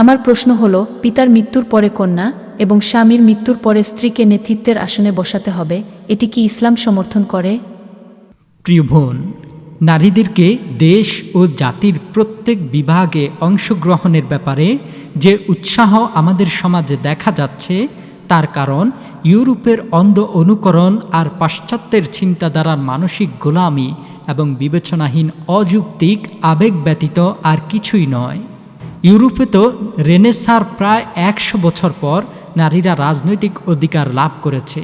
আমার প্রশ্ন হল, পিতার মৃত্যুর পরে কন্যা এবং স্বামীর মৃত্যুর পরে স্ত্রীকে নেতৃত্বের আসনে বসাতে হবে, এটি কি ইসলাম সমর্থন করে? প্রিয় বোন, নারীদেরকে দেশ ও জাতির প্রত্যেক বিভাগে অংশগ্রহণের ব্যাপারে যে উৎসাহ আমাদের সমাজে দেখা যাচ্ছে, তার কারণ ইউরোপের অন্ধ অনুকরণ আর পাশ্চাত্যের চিন্তাধারার মানসিক গোলামি এবং বিবেচনাহীন অযৌক্তিক, আবেগ ব্যতীত আর কিছুই নয়। ইউরোপে তো রেনেসার প্রায় একশো বছর পর নারীরা রাজনৈতিক অধিকার লাভ করেছে।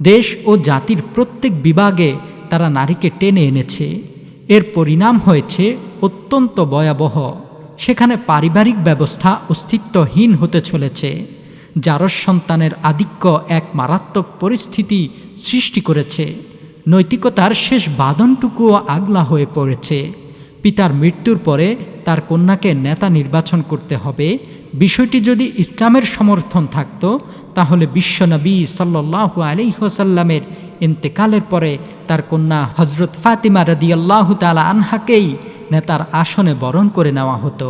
দেশ ও জাতির প্রত্যেক বিভাগে তারা নারীকে টেনে এনেছে। এর পরিণাম হয়েছে অত্যন্ত ভয়াবহ। সেখানে পারিবারিক ব্যবস্থা অস্তিত্বহীন হতে চলেছে জারস সন্তানের আধিক্য এক মারাত্মক পরিস্থিতি সৃষ্টি করেছে। নৈতিকতার শেষ বাঁধনটুকুও আগলা হয়ে পড়েছে। পিতার মৃত্যুর পরে তার কন্যাকে নেতা নির্বাচন করতে হবে, বিষয়টি যদি ইসলামের সমর্থন থাকত, তাহলে বিশ্বনবী সাল্লাহু আলিহাসাল্লামের ইন্তেকালের পরে তার কন্যা হজরত ফাতিমা রদিয়াল্লাহ তালা আনহাকেই নেতার আসনে বরণ করে নেওয়া হতো।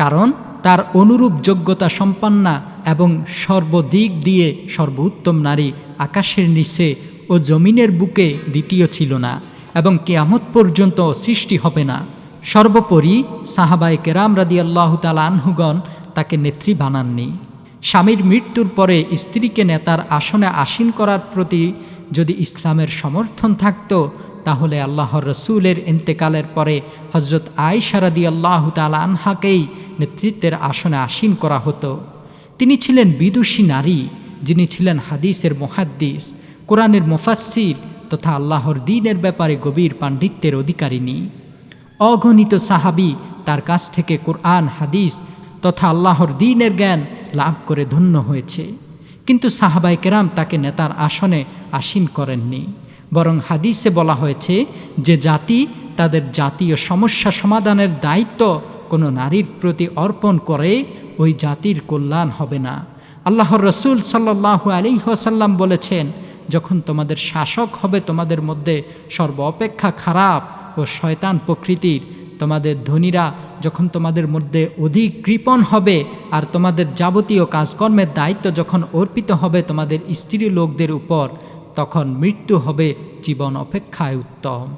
কারণ তার অনুরূপ যোগ্যতা সম্পন্না এবং সর্বদিক দিয়ে সর্বোত্তম নারী আকাশের নিচে ও জমিনের বুকে দ্বিতীয় ছিল না এবং কেয়ামত পর্যন্ত সৃষ্টি হবে না। সর্বোপরি সাহাবাই কেরাম রাদি আল্লাহ তালা আনহুগণ তাকে নেত্রী বানাননি। স্বামীর মৃত্যুর পরে স্ত্রীকে নেতার আসনে আসীন করার প্রতি যদি ইসলামের সমর্থন থাকত, তাহলে আল্লাহর রসুলের ইন্তেকালের পরে হজরত আয়সারাদি আল্লাহ তালা আনহাকেই নেতৃত্বের আসনে আসীন করা হতো। তিনি ছিলেন বিদুষী নারী, যিনি ছিলেন হাদিসের মহাদ্দিস, কোরআনের মুফাসির তথা আল্লাহর দিনের ব্যাপারে গভীর পাণ্ডিত্যের অধিকারিণী। অগণিত সাহাবি তার কাছ থেকে কোরআন, হাদিস তথা আল্লাহর দিনের জ্ঞান লাভ করে ধন্য হয়েছে। কিন্তু সাহাবাই কেরাম তাকে নেতার আসনে আসীন করেননি। বরং হাদিসে বলা হয়েছে যে জাতি তাদের জাতীয় সমস্যা সমাধানের দায়িত্ব কোনো নারীর প্রতি অর্পণ করে ওই জাতির কল্যাণ হবে না। আল্লাহর রসুল সাল্লাহু আলী ওসাল্লাম বলেছেন, যখন তোমাদের শাসক হবে তোমাদের মধ্যে সর্ব অপেক্ষা খারাপ ও শয়তান প্রকৃতির। তোমাদের ধনীরা যখন তোমাদের মধ্যে অধিক কৃপণ হবে আর তোমাদের যাবতীয় কাজকর্মের দায়িত্ব যখন অর্পিত হবে তোমাদের স্ত্রী লোকদের উপর, তখন মৃত্যু হবে জীবন অপেক্ষায় উত্তম।